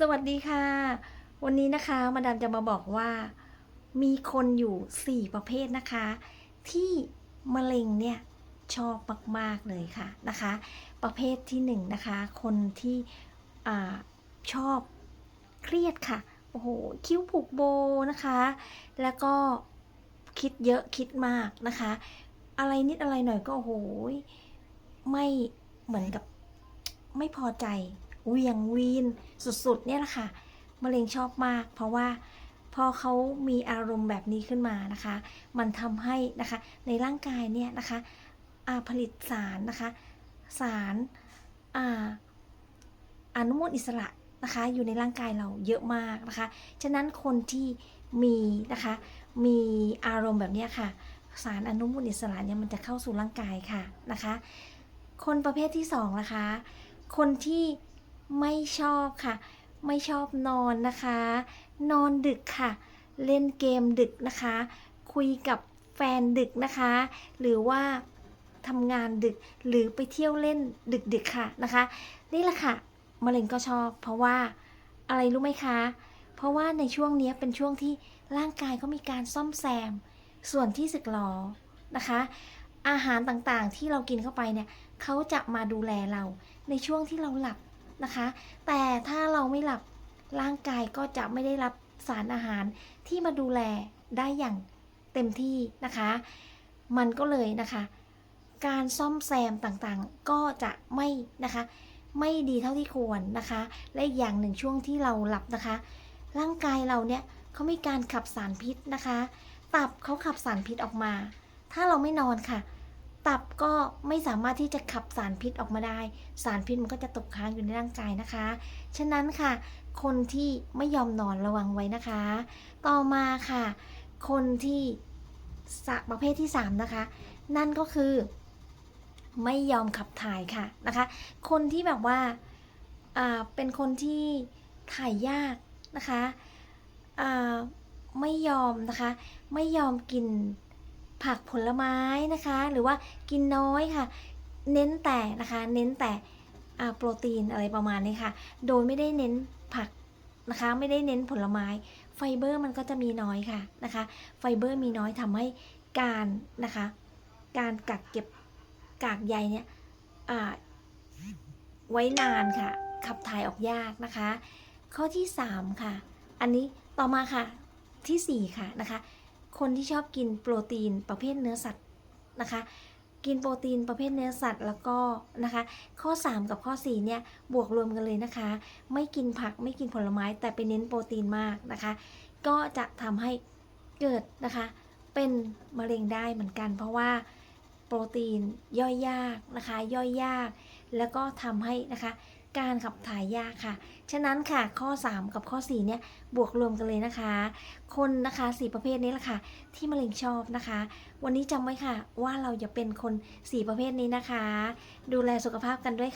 สวัสดีค่ะ วันนี้นะคะมาดามจะมาบอกว่า มีคนอยู่ 4 ประเภทนะคะ ที่มะเร็งเนี่ยชอบมากๆเลยค่ะนะคะ ประเภทที่1นงนะคะ คนที่อชอบเครียดค่ะโอ้โหคิ้วผูกโบนะคะ แล้วก็คิดเยอะคิดมากนะคะ อะไรนิดอะไรหน่อยก็โอ้โหไม่เหมือนกับไม่พอใจ เวียงวีนสุดๆเนี่ยแหละค่ะมะเร็งชอบมาก เพราะว่าพอเขามีอารมณ์แบบนี้ขึ้นมานะคะ มันทำให้นะคะในร่างกายเนี่ยนะคะอาผลิตสารนะคะสารอาอนุมูลอิสระนะคะอยู่ในร่างกายเราเยอะมากนะคะ ฉะนั้นคนที่มีนะคะมีอารมณ์แบบนี้ค่ะ สารอนุมูลอิสระเนี่ยมันจะเข้าสู่ร่างกายค่ะนะคะ คนประเภทที่สองนะคะ คนที่ ไม่ชอบค่ะ ไม่ชอบนอนนะคะ นอนดึกค่ะ เล่นเกมดึกนะคะ คุยกับแฟนดึกนะคะ หรือว่าทำงานดึกหรือไปเที่ยวเล่นดึกๆค่ะนะคะ นี่แหละค่ะมะเร็งก็ชอบ เพราะว่าอะไรรู้ไหมคะ เพราะว่าในช่วงนี้เป็นช่วงที่ร่างกายเขามีการซ่อมแซม ส่วนที่สึกหรอนะคะ อาหารต่างๆที่เรากินเข้าไปเนี่ยเขาจะมาดูแลเราในช่วงที่เราหลับ นะคะ แต่ถ้าเราไม่หลับร่างกายก็จะไม่ได้รับสารอาหารที่มาดูแลได้อย่างเต็มที่นะคะ มันก็เลยนะคะ การซ่อมแซมต่างๆ ก็จะไม่นะคะ ไม่ดีเท่าที่ควรนะคะ และอีกอย่างหนึ่งช่วงที่เราหลับนะคะ ร่างกายเราเนี่ยเขามีการขับสารพิษนะคะ ตับเขาขับสารพิษออกมา ถ้าเราไม่นอนค่ะ ตับก็ไม่สามารถที่จะขับสารพิษออกมาได้ สารพิษมันก็จะตกค้างอยู่ในร่างกายนะคะ ฉะนั้นค่ะ คนที่ไม่ยอมนอนระวังไว้นะคะ ต่อมาค่ะ คนที่สประเภทที่ 3 นะคะ นั่นก็คือ ไม่ยอมขับถ่ายค่ะนะคะ คนที่แบบว่าเป็นคนที่ถ่ายยากนะคะไม่ยอมนะคะ ไม่ยอมกิน ผักผลไม้นะคะ หรือว่ากินน้อยค่ะ เน้นแต่นะคะ เน้นแต่โปรตีนอะไรประมาณนี้ค่ะ โดยไม่ได้เน้นผักนะคะ ไม่ได้เน้นผลไม้ ไฟเบอร์มันก็จะมีน้อยค่ะนะคะ ไฟเบอร์มีน้อยทำให้การนะคะ การกักเก็บกากใยเนี่ยไว้นานค่ะ ขับถ่ายออกยากนะคะ ข้อที่ 3 ค่ะ อันนี้ต่อมาค่ะทีสี่4 ค่ะนะคะ คนที่ชอบกินโปรตีนประเภทเนื้อสัตว์นะคะ กินโปรตีนประเภทเนื้อสัตว์แล้วก็นะคะ ข้อ 3 กับข้อ4เนี่ยบวกรวมกันเลยนะคะ ไม่กินผักไม่กินผลไม้ แต่ไปเน้นโปรตีนมากนะคะ ก็จะทำให้เกิดนะคะ เป็นมะเร็งได้เหมือนกัน เพราะว่าโปรตีนย่อยยากนะคะ ย่อยยาก แล้วก็ทำให้นะคะ การขับถ่ายยากค่ะ ฉะนั้นค่ะข้อ 3 กับข้อ 4 เนี่ยบวกรวมกันเลยนะคะ คนนะคะสี่ประเภทนี้แหละค่ะ ที่มะเร็งชอบนะคะ วันนี้จำไว้ค่ะว่าเราอย่าเป็นคนสี่ประเภทนี้นะคะ ดูแลสุขภาพกันด้วยค่ะ